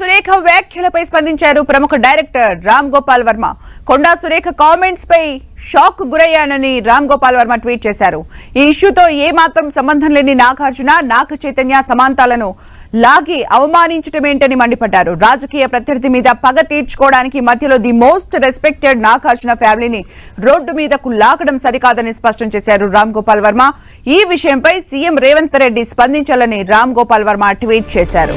సురేఖ వ్యాఖ్యలపై స్పందించారు ప్రముఖ డైరెక్టర్ రామ్ గోపాల్ వర్మ. కొండా సురేఖ కామెంట్స్ పై షాక్ గురయ్యానని రామ్ గోపాల్ వర్మ ట్వీట్ చేశారు. ఈ ఇష్యూతో ఏమాత్రం సంబంధం లేని నాగార్జున నాగ చైతన్య సమాంతాలను లాగి అవమానించటమేంటని మండిపడ్డారు. రాజకీయ ప్రత్యర్థి మీద పగ తీర్చుకోవడానికి మధ్యలో ది మోస్ట్ రెస్పెక్టెడ్ నాగార్జున ఫ్యామిలీని రోడ్డు మీదకు లాగడం సరికాదని స్పష్టం చేశారు రామ్ గోపాల్ వర్మ. ఈ విషయంపై సీఎం రేవంత్ రెడ్డి స్పందించాలని రామ్ గోపాల్ వర్మ ట్వీట్ చేశారు.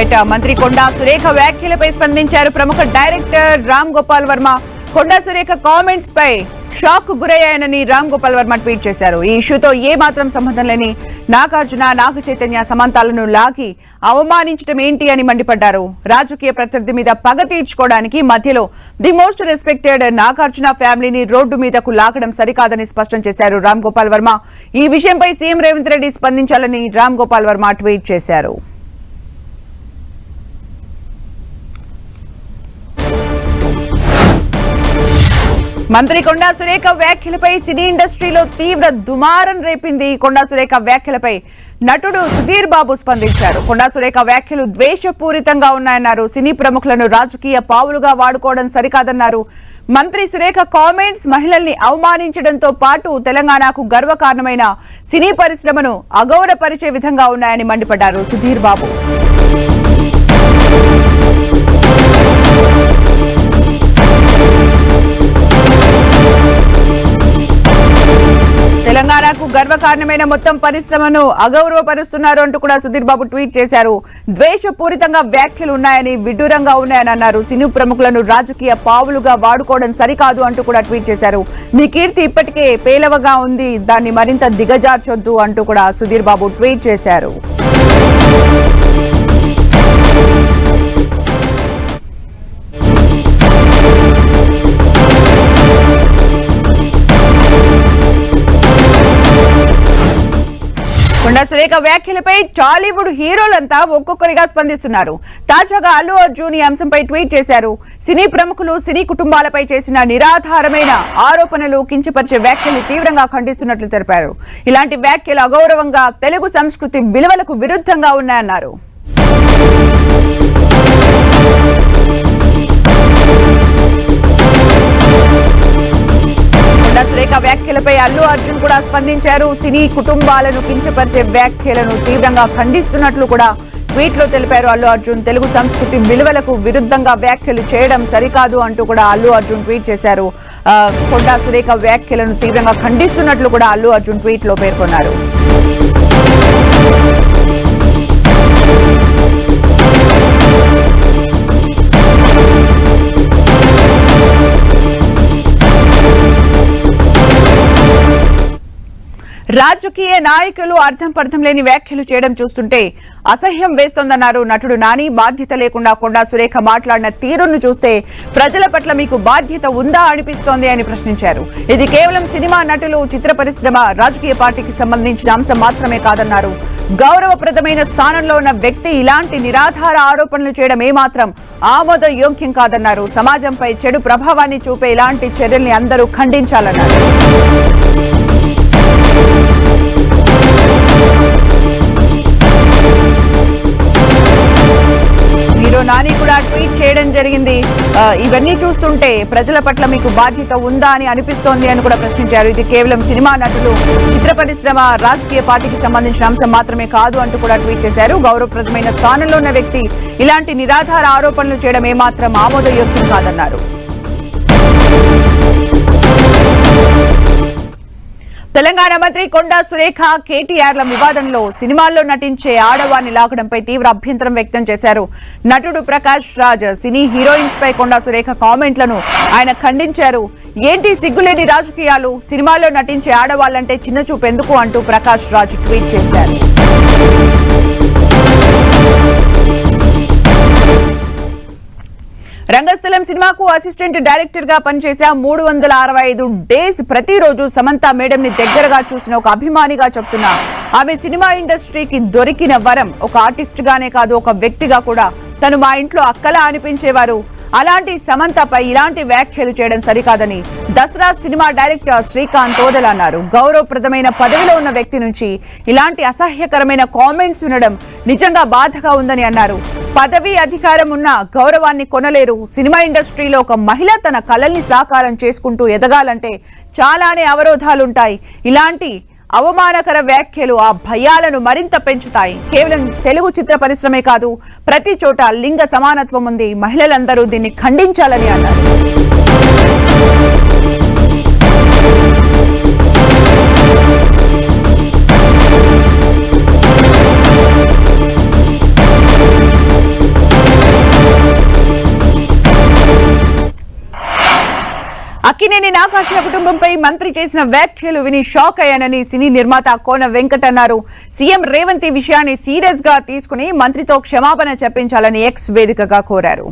రైట్ మంత్రి కొండా సురేఖ వ్యాఖ్యలపై స్పందించారు ప్రముఖ డైరెక్టర్ రామ్ గోపాల్ వర్మ. కొండా సురేఖ కామెంట్స్ పై షాక్ గురయ్యాయనని రామ్ గోపాల్ వర్మ ట్వీట్ చేశారు. ఈ ఇష్యూతో ఏ మాత్రం సంబంధం లేని నాగార్జున నాగ చైతన్య సమంతాలను లాగి అవమానించడం ఏంటి అని మండిపడ్డారు. రాజకీయ ప్రత్యర్థి మీద పగ తీర్చుకోవడానికి మధ్యలో ది మోస్ట్ రెస్పెక్టెడ్ నాగార్జున ఫ్యామిలీని రోడ్డు మీదకు లాగడం సరికాదని స్పష్టం చేశారు రామ్ గోపాల్ వర్మ. ఈ విషయంపై సీఎం రేవంత్ రెడ్డి స్పందించాలని రామ్ గోపాల్ వర్మ ట్వీట్ చేశారు. మంత్రి కొండా సురేఖ వ్యాఖ్యలపై సినీ ఇండస్ట్రీలో తీవ్ర దుమారం రేపింది. కొండా సురేఖ వ్యాఖ్యలపై నటుడు సుధీర్ బాబు స్పందించారు. కొండా సురేఖ వ్యాఖ్యలు ద్వేషపూరితంగా ఉన్నాయన్నారు. సినీ ప్రముఖులను రాజకీయ పావులుగా వాడుకోవడం సరికాదన్నారు. మంత్రి సురేఖ కామెంట్స్ మహిళల్ని అవమానించడంతో పాటు తెలంగాణకు గర్వకారణమైన సినీ పరిశ్రమను అగౌరవపరిచే విధంగా ఉన్నాయని మండిపడ్డారు సుధీర్ బాబు. తెలంగాణకు గర్వకారణమైన మొత్తం పరిశ్రమను అగౌరవపరుస్తున్నారు అంటూ కూడా సుధీర్ బాబు ట్వీట్ చేశారు. ద్వేషపూరితంగా వ్యాఖ్యలు ఉన్నాయని విడ్డూరంగా ఉన్నాయని అన్నారు సినీ ప్రముఖులను రాజకీయ పావులుగా వాడుకోవడం సరికాదు అంటూ కూడా ట్వీట్ చేశారు. మీ కీర్తి ఇప్పటికే పేలవగా ఉంది. దాన్ని మరింత దిగజార్చొద్దు అంటూ కూడా సుధీర్ బాబు ట్వీట్ చేశారు. కొండా వ్యాఖ్యలపై టాలీవుడ్ హీరోలంతా ఒక్కొక్కరిగా స్పందిస్తున్నారు. తాజాగా అల్లు అర్జున్ ఈ అంశంపై ట్వీట్ చేశారు. సినీ ప్రముఖులు సినీ కుటుంబాలపై చేసిన నిరాధారమైన ఆరోపణలు కించపరిచే వ్యాఖ్యల్ని తీవ్రంగా ఖండిస్తున్నట్లు తెలిపారు. ఇలాంటి వ్యాఖ్యలు అగౌరవంగా తెలుగు సంస్కృతి విలువలకు విరుద్ధంగా ఉన్నాయన్నారు. వ్యాఖ్యలపై అల్లు అర్జున్ కూడా స్పందించారు. సినీ కుటుంబాలను కించపరిచే వ్యాఖ్యలను తీవ్రంగా ఖండిస్తున్నట్లు కూడా ట్వీట్లో తెలిపారు. అల్లు అర్జున్ తెలుగు సంస్కృతి విలువలకు విరుద్ధంగా వ్యాఖ్యలు చేయడం సరికాదు అంటూ కూడా అల్లు అర్జున్ ట్వీట్ చేశారు. కొండా సురేఖ వ్యాఖ్యలను తీవ్రంగా ఖండిస్తున్నట్లు కూడా అల్లు అర్జున్ ట్వీట్లో పేర్కొన్నారు. రాజకీయ నాయకులు అర్థం పర్థం లేని వ్యాఖ్యలు చేయడం చూస్తుంటే అసహ్యం వేస్తోందన్నారు నటుడు నాని. బాధ్యత లేకుండా కొండా సురేఖ మాట్లాడిన తీరును చూస్తే ప్రజల పట్ల మీకు బాధ్యత ఉందా అనిపిస్తోంది అని ప్రశ్నించారు. ఇది కేవలం సినిమా నటులు చిత్ర పరిశ్రమ రాజకీయ పార్టీకి సంబంధించిన అంశం మాత్రమే కాదన్నారు. గౌరవప్రదమైన స్థానంలో ఉన్న వ్యక్తి ఇలాంటి నిరాధార ఆరోపణలు చేయడం ఏమాత్రం ఆమోదయోగ్యం కాదన్నారు. సమాజంపై చెడు ప్రభావాన్ని చూపే ఇలాంటి చర్యల్ని అందరూ ఖండించాలన్నారు. నాని కూడా ట్వీట్ చేయడం జరిగింది. ఇవన్నీ చూస్తుంటే ప్రజల పట్ల మీకు బాధ్యత ఉందా అని అనిపిస్తోంది అని కూడా ప్రశ్నించారు. ఇది కేవలం సినిమా నటులు. చిత్ర పరిశ్రమ రాజకీయ పార్టీకి సంబంధించిన అంశం మాత్రమే కాదు అంటూ కూడా ట్వీట్ చేశారు. గౌరవప్రదమైన స్థానంలో ఉన్న వ్యక్తి ఇలాంటి నిరాధార ఆరోపణలు చేయడం ఏమాత్రం ఆమోదయోగ్యం కాదన్నారు. తెలంగాణ మంత్రి కొండా సురేఖ కేటీఆర్ల వివాదంలో సినిమాల్లో నటించే ఆడవారిని లాగడంపై తీవ్ర అభ్యంతరం వ్యక్తం చేశారు. నటుడు ప్రకాష్ రాజ్ సినీ హీరోయిన్స్ పై కొండా సురేఖ కామెంట్లను ఆయన ఖండించారు. ఏంటి సిగ్గులేని రాజకీయాలు? సినిమాల్లో నటించే ఆడవాళ్ళంటే చిన్న చూపు ఎందుకు అంటూ ప్రకాష్ రాజ్ ట్వీట్ చేశారు. రంగస్థలం సినిమాకు అసిస్టెంట్ డైరెక్టర్గా పనిచేసా మూడు వందల అరవై ఐదు డేస్ ప్రతిరోజు సమంత మేడం ని దగ్గరగా చూసిన ఒక అభిమానిగా చెప్తున్నా. ఆమె సినిమా ఇండస్ట్రీకి దొరికిన వరం ఒక ఆర్టిస్ట్ గానే కాదు ఒక వ్యక్తిగా కూడా తను మా ఇంట్లో అక్కలా అనిపించేవారు. అలాంటి సమంతపై ఇలాంటి వ్యాఖ్యలు చేయడం సరికాదని దసరా సినిమా డైరెక్టర్ శ్రీకాంత్ ఓదెల అన్నారు. గౌరవప్రదమైన పదవిలో ఉన్న వ్యక్తి నుంచి ఇలాంటి అసహ్యకరమైన కామెంట్స్ వినడం నిజంగా బాధగా ఉందని అన్నారు. పదవి అధికారం ఉన్న గౌరవాన్ని కొనలేరు. సినిమా ఇండస్ట్రీలో ఒక మహిళ తన కళల్ని సాకారం చేసుకుంటూ ఎదగాలంటే చాలానే అవరోధాలుంటాయి. ఇలాంటి అవమానకర వ్యాఖ్యలు ఆ భయాలను మరింత పెంచుతాయి. కేవలం తెలుగు చిత్ర పరిశ్రమే కాదు ప్రతి చోట లింగ సమానత్వం ఉంది. మహిళలందరూ దీన్ని ఖండించాలని అన్నారు. అక్కినేని నాగార్జున కుటుంబంపై మంత్రి చేసిన వ్యాఖ్యలు విని షాక్ అయ్యానని సినీ నిర్మాత కోన వెంకట్ అన్నారు. సీఎం రేవంత్ ఈ విషయాన్ని సీరియస్గా తీసుకుని మంత్రితో క్షమాపణ చెప్పించాలని ఎక్స్ వేదికగా కోరారు.